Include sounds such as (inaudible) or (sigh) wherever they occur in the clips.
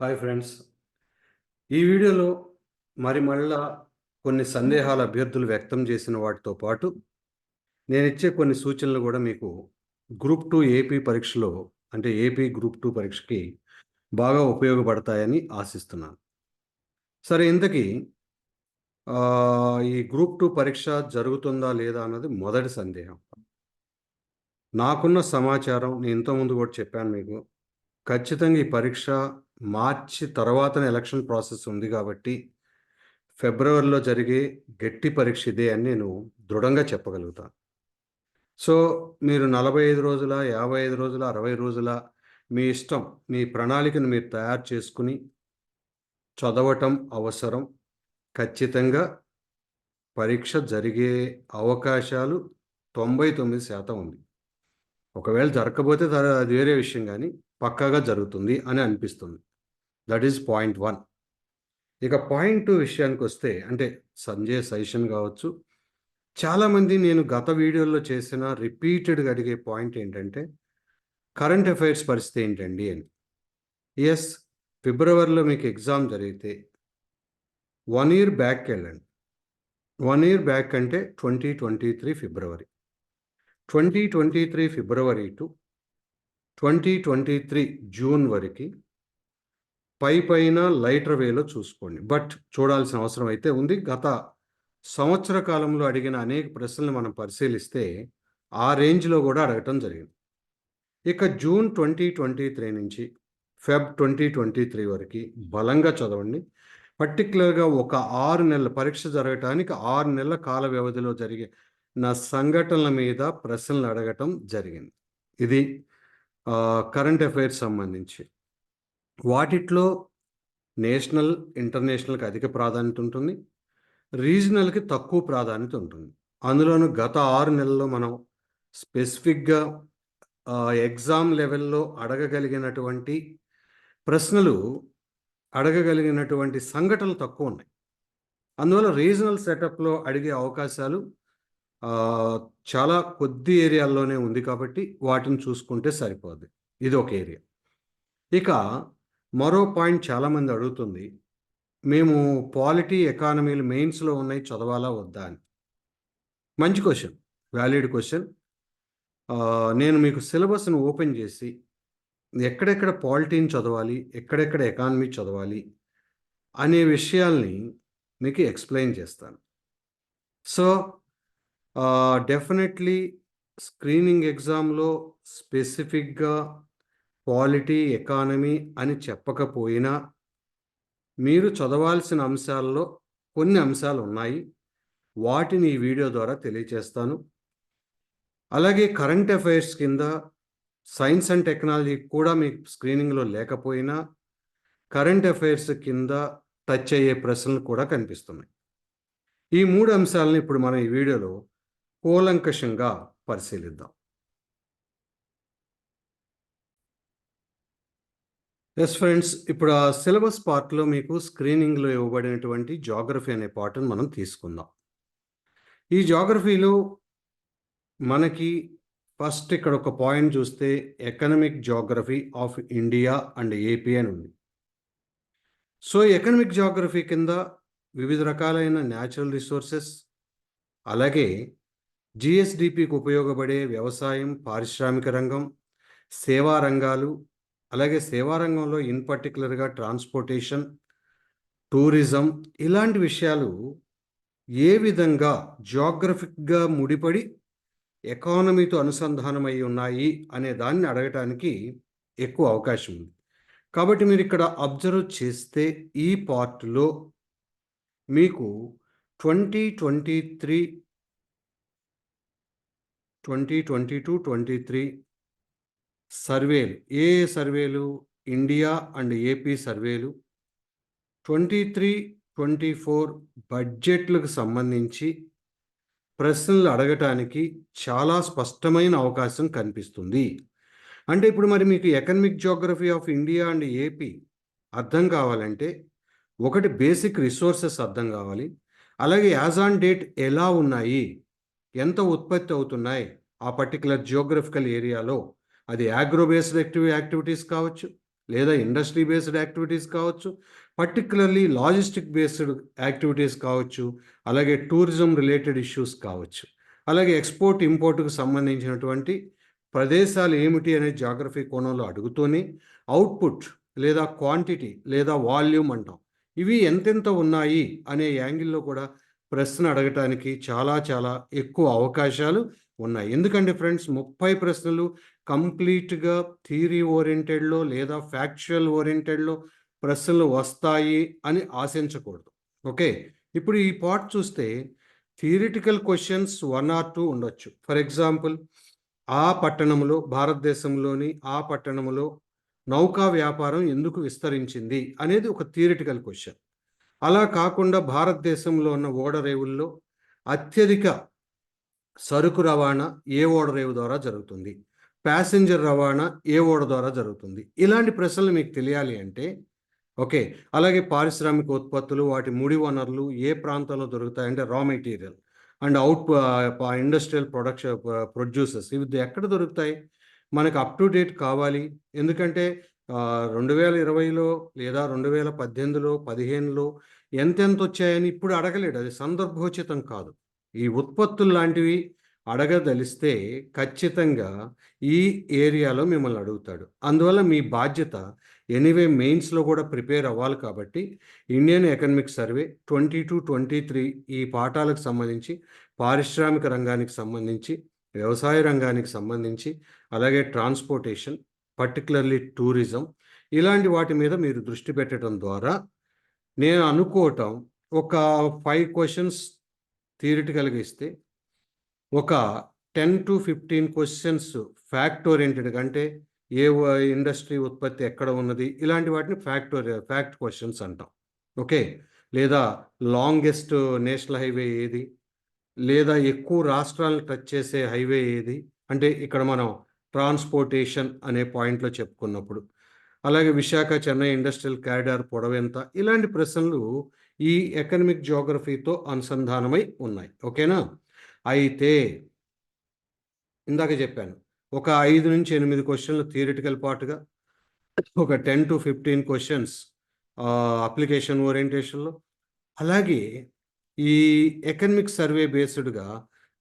Hi friends ఈ వీడియోలో మరి మళ్ళా కొన్ని సందేహాల అభ్యర్థులు వ్యక్తం చేసిన వాటితో పాటు నేను ఇచ్చే కొన్ని సూచనలు కూడా మీకు గ్రూప్ టూ ఏపీ పరీక్షలో అంటే ఏపీ గ్రూప్ టూ పరీక్షకి బాగా ఉపయోగపడతాయని ఆశిస్తున్నాను. సరే ఇంతకీ ఈ గ్రూప్ టూ పరీక్ష జరుగుతుందా లేదా అన్నది మొదటి సందేహం. నాకున్న సమాచారం నేను ఇంతకుముందు కూడా చెప్పాను మీకు ఖచ్చితంగా ఈ పరీక్ష మార్చి తర్వాత ఎలక్షన్ ప్రాసెస్ ఉంది కాబట్టి ఫిబ్రవరిలో జరిగే గట్టి పరీక్ష ఇదే అని నేను దృఢంగా చెప్పగలుగుతాను సో మీరు నలభై ఐదు రోజుల యాభై ఐదు రోజుల అరవై రోజుల మీ ఇష్టం మీ ప్రణాళికను మీరు తయారు చేసుకుని చదవటం అవసరం. ఖచ్చితంగా పరీక్ష జరిగే అవకాశాలు తొంభై తొమ్మిది శాతం ఉంది. ఒకవేళ జరగకపోతే అది వేరే విషయం కానీ పక్కాగా జరుగుతుంది అని అనిపిస్తుంది. దట్ ఈస్ పాయింట్ వన్ ఇక పాయింట్ టూ విషయానికి వస్తే అంటే సంజయ్ సజెషన్ కావచ్చు. చాలామంది నేను గత వీడియోలో చేసిన రిపీటెడ్గా అడిగే పాయింట్ ఏంటంటే కరెంట్ అఫైర్స్ పరిస్థితి ఏంటండి అని. ఎస్ ఫిబ్రవరిలో మీకు ఎగ్జామ్ జరిగితే వన్ ఇయర్ బ్యాక్ వెళ్ళండి. వన్ ఇయర్ బ్యాక్ అంటే twenty twenty three February. Twenty twenty three February to twenty twenty three June వరకు పై పైన లైటర్ వేలో చూసుకోండి. బట్ చూడాల్సిన అవసరం అయితే ఉంది. గత సంవత్సర కాలంలో అడిగిన అనేక ప్రశ్నలు మనం పరిశీలిస్తే ఆ రేంజ్లో కూడా అడగటం జరిగింది. ఇక జూన్ ట్వంటీ ట్వంటీ త్రీ నుంచి ఫెబ్ ట్వంటీ ట్వంటీ త్రీ వరకు బలంగా చదవండి. పర్టికులర్గా ఒక ఆరు నెలల పరీక్ష జరగటానికి ఆరు నెలల కాల వ్యవధిలో జరిగే నా సంఘటనల మీద ప్రశ్నలు అడగటం జరిగింది. ఇది కరెంట్ అఫైర్స్ సంబంధించి. వాటిట్లో నేషనల్ ఇంటర్నేషనల్కి అధిక ప్రాధాన్యత ఉంటుంది. రీజనల్కి తక్కువ ప్రాధాన్యత ఉంటుంది. అందులోనూ గత ఆరు నెలల్లో మనం స్పెసిఫిక్గా ఎగ్జామ్ లెవెల్లో అడగగలిగినటువంటి ప్రశ్నలు అడగగలిగినటువంటి సంఘటనలు తక్కువ ఉన్నాయి. అందువల్ల రీజనల్ సెటప్లో అడిగే అవకాశాలు చాలా కొద్ది ఏరియాల్లోనే ఉంది కాబట్టి వాటిని చూసుకుంటే సరిపోద్ది. ఇది ఒక ఏరియా. ఇక మరో పాయింట్ చాలామంది అడుగుతుంది. మేము పాలిటీ ఎకానమీలు మెయిన్స్లో ఉన్నాయి చదవాలా వద్దా అని. మంచి క్వశ్చన్. Valid question. నేను మీకు సిలబస్ను ఓపెన్ చేసి ఎక్కడెక్కడ పాలిటీని చదవాలి ఎక్కడెక్కడ ఎకానమీ చదవాలి అనే విషయాల్ని మీకు ఎక్స్ప్లెయిన్ చేస్తాను. సో డెఫినెట్లీ స్క్రీనింగ్ ఎగ్జామ్లో స్పెసిఫిక్గా క్వాలిటీ ఎకానమీ అని చెప్పకపోయినా మీరు చదవాల్సిన అంశాల్లో కొన్ని అంశాలు ఉన్నాయి. వాటిని ఈ వీడియో ద్వారా తెలియచేస్తాను. అలాగే కరెంట్ అఫైర్స్ కింద సైన్స్ అండ్ టెక్నాలజీ కూడా మీకు స్క్రీనింగ్లో లేకపోయినా కరెంట్ అఫైర్స్ కింద టచ్ అయ్యే ప్రశ్నలు కూడా కనిపిస్తున్నాయి. ఈ మూడు అంశాలను ఇప్పుడు మనం ఈ వీడియోలో కూలంకషంగా పరిశీలిద్దాం. ఎస్ ఫ్రెండ్స్ ఇప్పుడు ఆ సిలబస్ పార్ట్లో మీకు స్క్రీనింగ్లో ఇవ్వబడినటువంటి జాగ్రఫీ అనే పార్ట్ని మనం తీసుకుందాం. ఈ జాగ్రఫీలో మనకి ఫస్ట్ ఇక్కడ ఒక పాయింట్ చూస్తే economic geography of India and AP అని ఉంది. సో ఎకనమిక్ జాగ్రఫీ కింద వివిధ రకాలైన న్యాచురల్ రిసోర్సెస్ అలాగే జిఎస్డిపికి ఉపయోగపడే వ్యవసాయం పారిశ్రామిక రంగం సేవా రంగాలు అలాగే సేవా రంగంలో ఇన్ పర్టికులర్గా ట్రాన్స్పోర్టేషన్ టూరిజం ఇలాంటి విషయాలు ఏ విధంగా జాగ్రఫిక్గా ముడిపడి ఎకానమీతో అనుసంధానమై ఉన్నాయి అనే దాన్ని అడగటానికి ఎక్కువ అవకాశం ఉంది. కాబట్టి మీరు ఇక్కడ అబ్జర్వ్ చేస్తే ఈ పార్ట్లో మీకు twenty twenty three twenty twenty two twenty three సర్వేలు. ఏ సర్వేలు? ఇండియా అండ్ ఏపీ సర్వేలు. ట్వంటీ త్రీ ట్వంటీ ఫోర్ బడ్జెట్లకు సంబంధించి ప్రశ్నలు అడగటానికి చాలా స్పష్టమైన అవకాశం కనిపిస్తుంది. అంటే ఇప్పుడు మరి మీకు economic geography of India and AP అర్థం కావాలంటే ఒకటి బేసిక్ రిసోర్సెస్ అర్థం కావాలి. అలాగే యాజ్ ఆన్ డేట్ ఎలా ఉన్నాయి? ఎంత ఉత్పత్తి అవుతున్నాయి ఆ పర్టికులర్ జియోగ్రఫికల్ ఏరియాలో అది యాగ్రో బేస్డ్ యాక్టివ్ యాక్టివిటీస్ కావచ్చు లేదా ఇండస్ట్రీ బేస్డ్ యాక్టివిటీస్ కావచ్చు పర్టికులర్లీ లాజిస్టిక్ బేస్డ్ యాక్టివిటీస్ కావచ్చు అలాగే టూరిజం రిలేటెడ్ ఇష్యూస్ కావచ్చు. అలాగే ఎక్స్పోర్ట్ ఇంపోర్ట్కు సంబంధించినటువంటి ప్రదేశాలు ఏమిటి అనే జాగ్రఫీ కోణంలో అడుగుతూనే అవుట్పుట్ లేదా క్వాంటిటీ లేదా వాల్యూమ్ అంటాం. ఇవి ఎంతెంత ఉన్నాయి అనే యాంగిల్లో కూడా ప్రశ్న అడగటానికి చాలా చాలా ఎక్కువ అవకాశాలు ఉన్నాయి. ఎందుకంటే ఫ్రెండ్స్ ముప్పై ప్రశ్నలు కంప్లీట్గా థీరీ ఓరియంటెడ్లో లేదా ఫ్యాక్చువల్ ఓరియంటెడ్లో ప్రశ్నలు వస్తాయి అని ఆశించకూడదు. ఓకే? ఇప్పుడు ఈ పార్ట్ చూస్తే theoretical questions one or two ఉండొచ్చు. ఫర్ ఎగ్జాంపుల్ ఆ పట్టణంలో భారతదేశంలోని ఆ పట్టణంలో నౌకా వ్యాపారం ఎందుకు విస్తరించింది అనేది ఒక థియరిటికల్ క్వశ్చన్. అలా కాకుండా భారతదేశంలో ఉన్న ఓడరేవుల్లో అత్యధిక సరుకు రవాణా ఏ ఓడరేవు ద్వారా జరుగుతుంది? ప్యాసింజర్ రవాణా ఏ ఓడ ద్వారా జరుగుతుంది? ఇలాంటి ప్రశ్నలు మీకు తెలియాలి అంటే ఓకే అలాగే పారిశ్రామిక ఉత్పత్తులు వాటి ముడి వనరులు ఏ ప్రాంతంలో దొరుకుతాయి? అంటే raw material and out industrial production producers ఇవి ఎక్కడ దొరుకుతాయి? మనకు అప్ టు డేట్ కావాలి. ఎందుకంటే రెండు వేల ఇరవైలో లేదా రెండు వేల పద్దెనిమిదిలో పదిహేనులో ఎంతెంత వచ్చాయని ఇప్పుడు అడగలేడు. అది సందర్భోచితం కాదు. ఈ ఉత్పత్తులు లాంటివి అడగదలిస్తే ఖచ్చితంగా ఈ ఏరియాలో మిమ్మల్ని అడుగుతాడు. అందువల్ల మీ బాధ్యత ఎనీవే మెయిన్స్లో కూడా ప్రిపేర్ అవ్వాలి కాబట్టి Indian economic survey twenty two twenty three ఈ పాఠాలకు సంబంధించి పారిశ్రామిక రంగానికి సంబంధించి వ్యవసాయ రంగానికి సంబంధించి అలాగే ట్రాన్స్పోర్టేషన్ పర్టికులర్లీ టూరిజం ఇలాంటి వాటి మీద మీరు దృష్టి పెట్టడం ద్వారా నేను అనుకోవటం ఒక ఫైవ్ క్వశ్చన్స్ థియరిటికల్గా ఇస్తే ఒక ten to fifteen questions fact oriented అంటే ఏ ఇండస్ట్రీ ఉత్పత్తి ఎక్కడ ఉన్నది ఇలాంటి వాటిని ఫ్యాక్ట్ ఫ్యాక్ట్ క్వశ్చన్స్ అంటాం. ఓకే? లేదా లాంగెస్ట్ నేషనల్ హైవే ఏది? లేదా ఎక్కువ రాష్ట్రాలను టచ్ చేసే హైవే ఏది? అంటే ఇక్కడ మనం ట్రాన్స్పోర్టేషన్ అనే పాయింట్లో చెప్పుకున్నప్పుడు. అలాగే విశాఖ చెన్నై ఇండస్ట్రియల్ క్యారిడార్ పొడవెంత? ఇలాంటి ప్రశ్నలు ఈ ఎకనమిక్ జోగ్రఫీతో అనుసంధానమై ఉన్నాయి. ఓకేనా? అయితే ఇందాక చెప్పాను ఒక ఐదు నుంచి ఎనిమిది క్వశ్చన్లు థియరిటికల్ పార్ట్గా ఒక ten to fifteen questions application ఓరియంటేషన్లో. అలాగే ఈ ఎకనమిక్ సర్వే బేస్డ్గా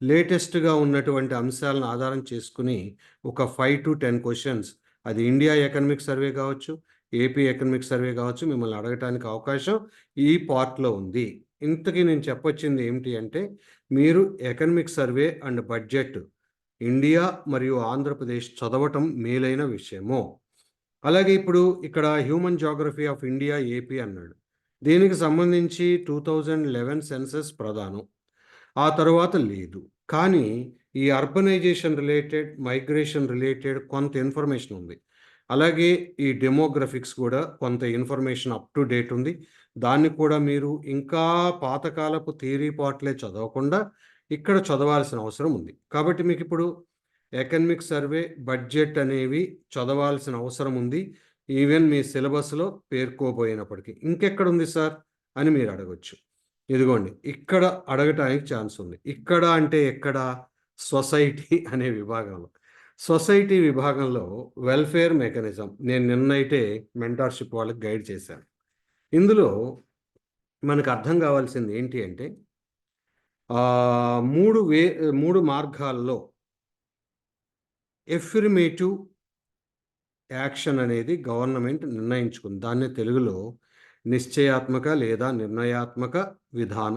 లేటెస్ట్గా ఉన్నటువంటి అంశాలను ఆధారం చేసుకుని ఒక ఫైవ్ టు టెన్ క్వశ్చన్స్. అది ఇండియా ఎకనమిక్ సర్వే కావచ్చు ఏపీ ఎకనమిక్ సర్వే కావచ్చు మిమ్మల్ని అడగటానికి అవకాశం ఈ పార్ట్లో ఉంది. ఇంతకీ నేను చెప్పొచ్చింది ఏమిటి అంటే మీరు economic survey and budget India మరియు ఆంధ్రప్రదేశ్ చదవటం మేలైన విషయము. అలాగే ఇప్పుడు ఇక్కడ human geography of India AP అన్నాడు. దీనికి సంబంధించి టూ థౌజండ్ లెవెన్ సెన్సెస్ ప్రధానం. ఆ తర్వాత లేదు. కానీ ఈ అర్బనైజేషన్ రిలేటెడ్ మైగ్రేషన్ రిలేటెడ్ కొంత ఇన్ఫర్మేషన్ ఉంది. అలాగే ఈ డెమోగ్రఫిక్స్ కూడా కొంత ఇన్ఫర్మేషన్ అప్ టు డేట్ ఉంది. దాన్ని కూడా మీరు ఇంకా పాతకాలపు థియరీ పాటలే చదవకుండా ఇక్కడ చదవాల్సిన అవసరం ఉంది. కాబట్టి మీకు ఇప్పుడు ఎకనమిక్ సర్వే బడ్జెట్ అనేవి చదవాల్సిన అవసరం ఉంది. ఈవెన్ మీ సిలబస్లో పేర్కోబోయినప్పటికీ. ఇంకెక్కడ ఉంది సార్? అని మీరు అడగచ్చు. ఇదిగోండి ఇక్కడ అడగటానికి ఛాన్స్ ఉంది. ఇక్కడ అంటే ఎక్కడ? సొసైటీ (laughs) అనే విభాగంలో. సొసైటీ విభాగంలో వెల్ఫేర్ మెకానిజం నేను నిన్నైతే మెంటార్షిప్ వాళ్ళకి గైడ్ చేశాను. ఇందులో మనకు అర్థం కావాల్సింది ఏంటి అంటే మూడు వే మూడు మార్గాల్లో ఎఫిర్మేటివ్ యాక్షన్ అనేది గవర్నమెంట్ నిర్ణయించుకుంది. దాన్ని తెలుగులో నిశ్చయాత్మక లేదా నిర్ణయాత్మక విధాన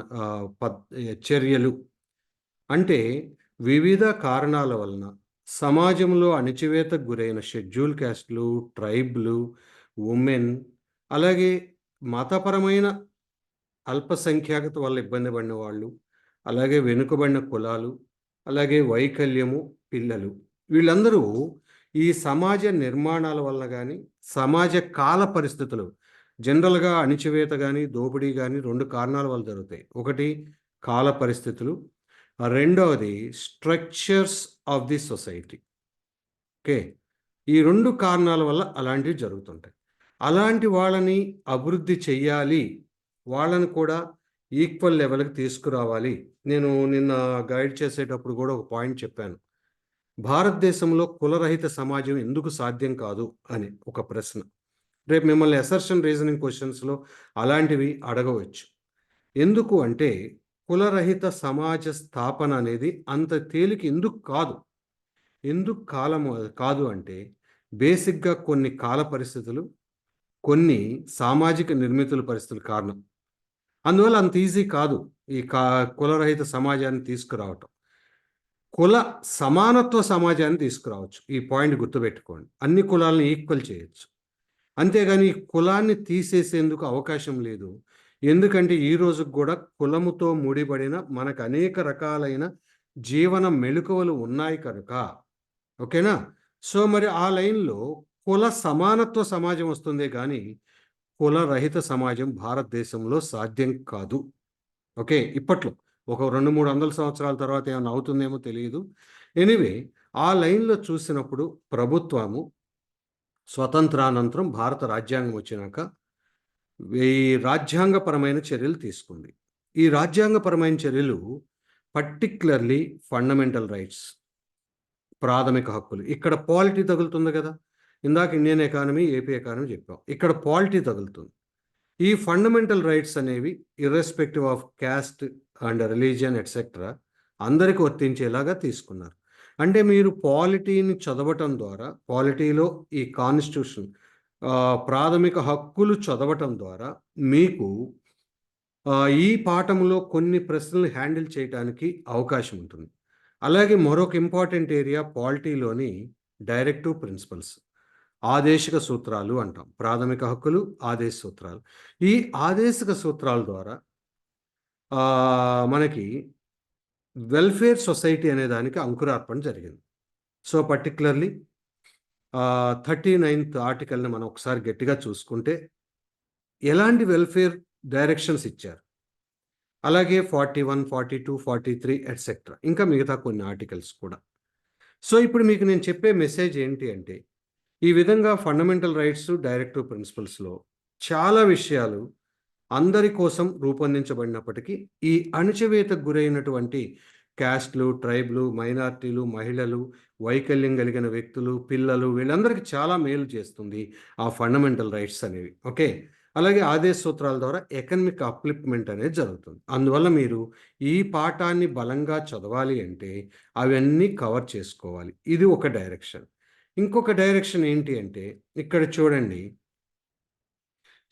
చర్యలు. అంటే వివిధ కారణాల వలన సమాజంలో అణిచివేతకు గురైన షెడ్యూల్ క్యాస్ట్లు ట్రైబ్లు ఉమెన్ అలాగే మతపరమైన అల్పసంఖ్యాకత వల్ల ఇబ్బంది పడిన వాళ్ళు అలాగే వెనుకబడిన కులాలు అలాగే వైకల్యము పిల్లలు. వీళ్ళందరూ ఈ సమాజ నిర్మాణాల వల్ల కానీ సమాజ కాల పరిస్థితులు జనరల్గా అణిచివేత కానీ దోపిడీ కానీ రెండు కారణాల వల్ల జరుగుతాయి. ఒకటి కాల పరిస్థితులు. రెండవది structures of the society. Okay? ఈ రెండు కారణాల వల్ల అలాంటివి జరుగుతుంటాయి. అలాంటి వాళ్ళని అభివృద్ధి చెయ్యాలి. వాళ్ళని కూడా ఈక్వల్ లెవెల్కి తీసుకురావాలి. నేను నిన్న గైడ్ చేసేటప్పుడు కూడా ఒక పాయింట్ చెప్పాను. భారతదేశంలో కులరహిత సమాజం ఎందుకు సాధ్యం కాదు అని ఒక ప్రశ్న. రేపు మిమ్మల్ని అసర్షన్ రీజనింగ్ క్వశ్చన్స్లో అలాంటివి అడగవచ్చు. ఎందుకు అంటే కులరహిత సమాజ స్థాపన అనేది అంత తేలిక ఎందుకు కాదు? ఎందుకు కాలము కాదు అంటే బేసిక్గా కొన్ని కాల పరిస్థితులు కొన్ని సామాజిక నిర్మితుల పరిస్థితులు కారణం. అందువల్ల అంత ఈజీ కాదు ఈ కా కులరహిత సమాజాన్ని తీసుకురావటం. కుల సమానత్వ సమాజాన్ని తీసుకురావచ్చు. ఈ పాయింట్ గుర్తుపెట్టుకోండి. అన్ని కులాలను ఈక్వల్ చేయొచ్చు. అంతేగాని కులాన్ని తీసేసేందుకు అవకాశం లేదు. ఎందుకంటే ఈ రోజుకు కూడా కులముతో ముడిపడిన మనకు అనేక రకాలైన జీవన మెళుకువలు ఉన్నాయి కనుక. ఓకేనా? సో మరి ఆ లైన్లో కుల సమానత్వ సమాజం వస్తుందే కానీ కుల రహిత సమాజం భారతదేశంలో సాధ్యం కాదు. ఓకే ఇప్పట్లో ఒక రెండు మూడు వందల సంవత్సరాల తర్వాత ఏమైనా అవుతుందేమో తెలియదు. ఎనివే ఆ లైన్లో చూసినప్పుడు ప్రభుత్వము స్వతంత్రానంతరం భారత రాజ్యాంగం వచ్చినాక ఈ రాజ్యాంగపరమైన చర్యలు తీసుకుంది ఈ రాజ్యాంగపరమైన చర్యలు పర్టిక్యులర్లీ ఫండమెంటల్ రైట్స్ ప్రాథమిక హక్కులు. ఇక్కడ పాలిటీ తగులుతుంది కదా. ఇందాక ఇండియన్ ఎకానమీ ఏపీ ఎకానమీ చెప్పాం. ఇక్కడ పాలిటీ తగులుతుంది. ఈ ఫండమెంటల్ రైట్స్ అనేవి irrespective of caste and religion etcetera అందరికి వర్తించేలాగా తీసుకున్నారు. అంటే మీరు పాలిటీని చదవటం ద్వారా పాలిటీలో ఈ కాన్స్టిట్యూషన్ ప్రాథమిక హక్కులు చదవటం ద్వారా మీకు ఈ పాఠంలో కొన్ని ప్రశ్నలు హ్యాండిల్ చేయడానికి అవకాశం ఉంటుంది. అలాగే మరొక ఇంపార్టెంట్ ఏరియా పాలిటీలోని డైరెక్టివ్ ప్రిన్సిపల్స్ ఆదేశిక సూత్రాలు అంటాం. ప్రాథమిక హక్కులు ఆదేశ సూత్రాలు. ఈ ఆదేశిక సూత్రాల ద్వారా మనకి వెల్ఫేర్ సొసైటీ అనే దానికి అంకురార్పణ జరిగింది. సో పర్టికులర్లీ థర్టీ నైన్త్ ఆర్టికల్ని మనం ఒకసారి గట్టిగా చూసుకుంటే ఎలాంటి వెల్ఫేర్ డైరెక్షన్స్ ఇచ్చారు? అలాగే forty one forty two forty three etcetera ఇంకా మిగతా కొన్ని ఆర్టికల్స్ కూడా. సో ఇప్పుడు మీకు నేను చెప్పే మెసేజ్ ఏంటి అంటే ఈ విధంగా ఫండమెంటల్ రైట్స్ డైరెక్టివ్ ప్రిన్సిపల్స్లో చాలా విషయాలు అందరి కోసం రూపొందించబడినప్పటికీ ఈ అణచివేతకు గురైనటువంటి క్యాస్ట్లు ట్రైబ్లు మైనార్టీలు మహిళలు వైకల్యం కలిగిన వ్యక్తులు పిల్లలు వీళ్ళందరికీ చాలా మేలు చేస్తుంది ఆ ఫండమెంటల్ రైట్స్ అనేవి. ఓకే? అలాగే ఆదేశ సూత్రాల ద్వారా ఎకనమిక్ అప్లిప్మెంట్ అనేది జరుగుతుంది. అందువల్ల మీరు ఈ పాఠాన్ని బలంగా చదవాలి అంటే అవన్నీ కవర్ చేసుకోవాలి. ఇది ఒక డైరెక్షన్. ఇంకొక డైరెక్షన్ ఏంటి అంటే ఇక్కడ చూడండి.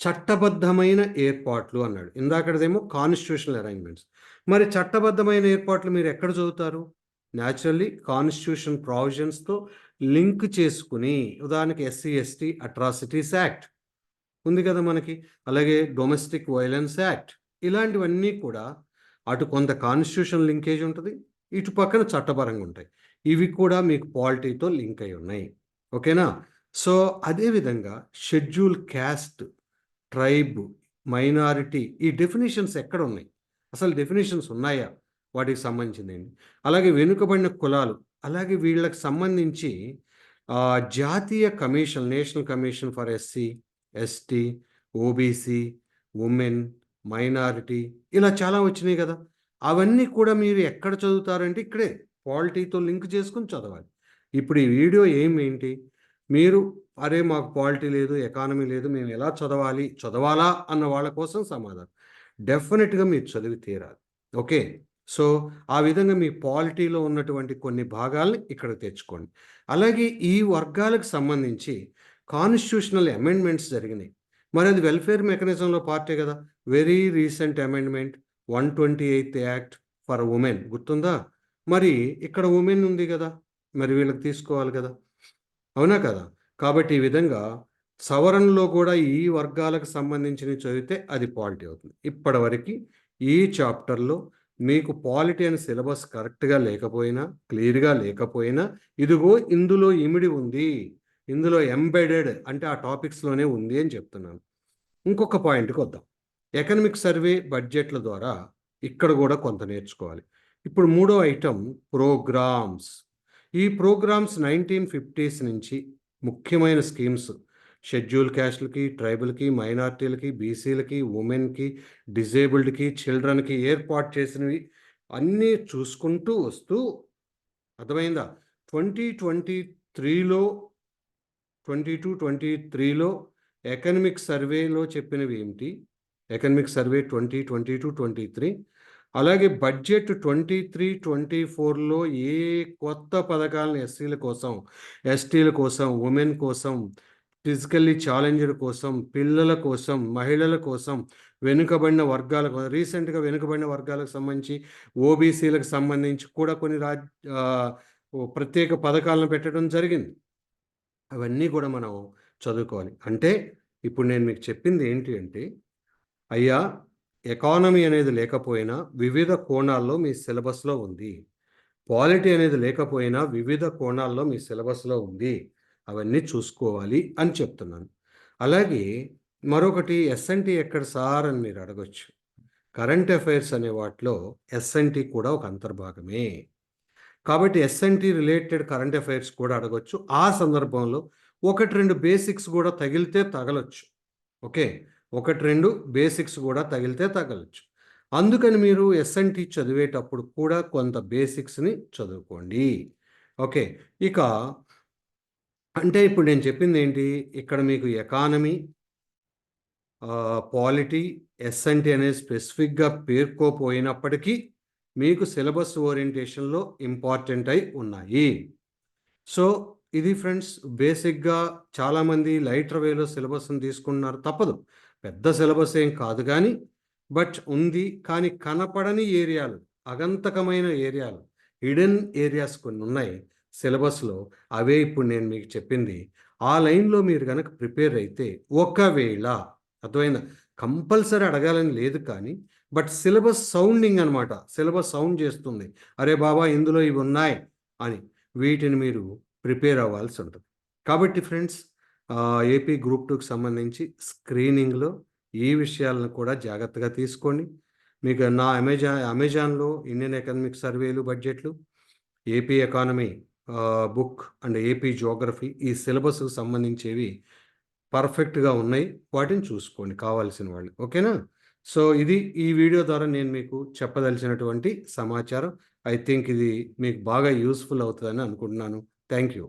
చట్టబద్ధమైన ఏర్పాట్లు అన్నాడు. ఇందాకడదేమో కాన్స్టిట్యూషనల్ అరేంజ్మెంట్స్ మరి చట్టబద్ధమైన ఏర్పాట్లు మీరు ఎక్కడ చదువుతారు? న్యాచురల్లీ కాన్స్టిట్యూషన్ ప్రావిజన్స్తో లింక్ చేసుకుని ఉదాహరణకి ఎస్సీ ఎస్టీ అట్రాసిటీస్ యాక్ట్ ఉంది కదా మనకి. అలాగే డొమెస్టిక్ వైలెన్స్ యాక్ట్ ఇలాంటివన్నీ కూడా అటు కొంత కాన్స్టిట్యూషన్ లింకేజ్ ఉంటుంది ఇటు పక్కన చట్టపరంగా ఉంటాయి. ఇవి కూడా మీకు పాలిటీతో లింక్ అయి ఉన్నాయి. ఓకేనా? సో అదేవిధంగా షెడ్యూల్ క్యాస్ట్ ట్రైబ్ మైనారిటీ ఈ డెఫినేషన్స్ ఎక్కడ ఉన్నాయి అసలు డెఫినేషన్స్ ఉన్నాయా? వాటికి సంబంధించిందండి అలాగే వెనుకబడిన కులాలు అలాగే వీళ్ళకి సంబంధించి జాతీయ commission national commission for SC ST OBC women minority ఇలా చాలా వచ్చినాయి కదా. అవన్నీ కూడా మీరు ఎక్కడ చదువుతారంటే ఇక్కడే పాలిటీతో లింక్ చేసుకుని చదవాలి. ఇప్పుడు ఈ వీడియో ఏమి ఏంటి? మీరు అరే మాకు పాలిటీ లేదు ఎకానమీ లేదు మేము ఎలా చదవాలి చదవాలా అన్న వాళ్ళ కోసం సమాధానం. డెఫినెట్గా మీరు చదివి తీరాలి. ఓకే? సో ఆ విధంగా మీ పాలిటీలో ఉన్నటువంటి కొన్ని భాగాలను ఇక్కడ తెచ్చుకోండి. అలాగే ఈ వర్గాలకు సంబంధించి కాన్స్టిట్యూషనల్ అమెండ్మెంట్స్ జరిగినాయి. మరి అది వెల్ఫేర్ మెకానిజంలో పార్టీ కదా. Very recent amendment one twenty eighth act for women. గుర్తుందా? మరి ఇక్కడ ఉమెన్ ఉంది కదా. మరి వీళ్ళకి తీసుకోవాలి కదా. అవునా కదా? కాబట్టి ఈ విధంగా సవరణలో కూడా ఈ వర్గాలకు సంబంధించిన చదివితే అది పాలిటీ అవుతుంది. ఇప్పటివరకు ఈ చాప్టర్లో మీకు పాలిటీ అనే సిలబస్ కరెక్ట్గా లేకపోయినా క్లియర్గా లేకపోయినా ఇదిగో ఇందులో ఇమిడి ఉంది ఇందులో ఎంబెడెడ్ అంటే ఆ టాపిక్స్లోనే ఉంది అని చెప్తున్నాను. ఇంకొక పాయింట్కి వద్దాం. ఎకనమిక్ సర్వే బడ్జెట్ల ద్వారా ఇక్కడ కూడా కొంత నేర్చుకోవాలి. ఇప్పుడు మూడో ఐటమ్ ప్రోగ్రామ్స్. ఈ ప్రోగ్రామ్స్ నైన్టీన్ ఫిఫ్టీస్ నుంచి ముఖ్యమైన స్కీమ్స్. షెడ్యూల్ క్యాస్ట్లకి ట్రైబల్కి మైనార్టీలకి బీసీలకి ఉమెన్కి డిజేబుల్డ్కి చిల్డ్రన్కి ఏర్పాటు చేసినవి అన్నీ చూసుకుంటూ వస్తూ అర్థమైందా? ట్వంటీ ట్వంటీ త్రీలో ట్వంటీ టూ ట్వంటీ త్రీలో ఎకనమిక్ సర్వేలో చెప్పినవి ఏమిటి? Economic survey twenty twenty two twenty three. అలాగే బడ్జెట్ ట్వంటీ త్రీ ట్వంటీ ఫోర్లో ఏ కొత్త పథకాలను ఎస్సీల కోసం ఎస్టీల కోసం ఉమెన్ కోసం ఫిజికల్లీ ఛాలెంజ్డ్ కోసం పిల్లల కోసం మహిళల కోసం వెనుకబడిన వర్గాల కోసం రీసెంట్గా వెనుకబడిన వర్గాలకు సంబంధించి ఓబీసీలకు సంబంధించి కూడా కొన్ని రాజ్ ప్రత్యేక పథకాలను పెట్టడం జరిగింది. అవన్నీ కూడా మనం చదువుకోవాలి. అంటే ఇప్పుడు నేను మీకు చెప్పింది ఏంటి అంటే అయ్యా ఎకానమీ అనేది లేకపోయినా వివిధ కోణాల్లో మీ సిలబస్లో ఉంది. పాలిటీ అనేది లేకపోయినా వివిధ కోణాల్లో మీ సిలబస్లో ఉంది. అవన్నీ చూసుకోవాలి అని చెప్తున్నాను. అలాగే మరొకటి ఎస్ఎన్టీ ఎక్కడ సార్ అని మీరు అడగొచ్చు. కరెంట్ అఫైర్స్ అనే వాటిలో ఎస్ఎన్టీ కూడా ఒక అంతర్భాగమే. కాబట్టి ఎస్ఎన్టీ రిలేటెడ్ కరెంట్ అఫైర్స్ కూడా అడగచ్చు. ఆ సందర్భంలో ఒకటి రెండు బేసిక్స్ కూడా తగిలితే తగలొచ్చు. ఓకే? ఒకటి రెండు బేసిక్స్ కూడా తగిలితే తగలచ్చు. అందుకని మీరు ఎస్ఎన్టీ చదివేటప్పుడు కూడా కొంత బేసిక్స్ని చదువుకోండి. ఓకే ఇక అంటే ఇప్పుడు నేను చెప్పింది ఏంటి? ఇక్కడ మీకు ఎకానమీ పాలిటీ ఎస్ఎన్టీ అనేది స్పెసిఫిక్గా పేర్కోపోయినప్పటికీ మీకు సిలబస్ ఓరియంటేషన్లో ఇంపార్టెంట్ అయి ఉన్నాయి. సో ఇది ఫ్రెండ్స్ బేసిక్గా చాలామంది లైటర్ వేలో సిలబస్ని తీసుకున్నారు తప్పదు. పెద్ద సిలబస్ ఏం కాదు కానీ బట్ ఉంది. కానీ కనపడని ఏరియాలు అగంతకమైన ఏరియాలు హిడెన్ ఏరియాస్ కొన్ని ఉన్నాయి సిలబస్లో. అవే ఇప్పుడు నేను మీకు చెప్పింది. ఆ లైన్లో మీరు కనుక ప్రిపేర్ అయితే ఒకవేళ అర్థమైందా? కంపల్సరీ అడగాలని లేదు కానీ బట్ సిలబస్ సౌండింగ్ అనమాట సిలబస్ సౌండ్ చేస్తుంది. అరే బాబా ఇందులో ఇవి ఉన్నాయి అని వీటిని మీరు ప్రిపేర్ అవ్వాల్సి ఉంటుంది. కాబట్టి ఫ్రెండ్స్ ఏపీ గ్రూప్ టూకి సంబంధించి స్క్రీనింగ్లో ఈ విషయాలను కూడా జాగ్రత్తగా తీసుకోండి. మీకు నా అమెజాన్ అమెజాన్లో ఇండియన్ ఎకనామిక్ సర్వేలు బడ్జెట్లు AP economy book and AP geography ఈ సిలబస్కు సంబంధించేవి పర్ఫెక్ట్గా ఉన్నాయి. వాటిని చూసుకోండి కావాల్సిన వాళ్ళు. ఓకేనా? సో ఇది ఈ వీడియో ద్వారా నేను మీకు చెప్పదలిచినటువంటి సమాచారం. ఐ థింక్ ఇది మీకు బాగా యూస్ఫుల్ అవుతుందని అనుకుంటున్నాను. Thank you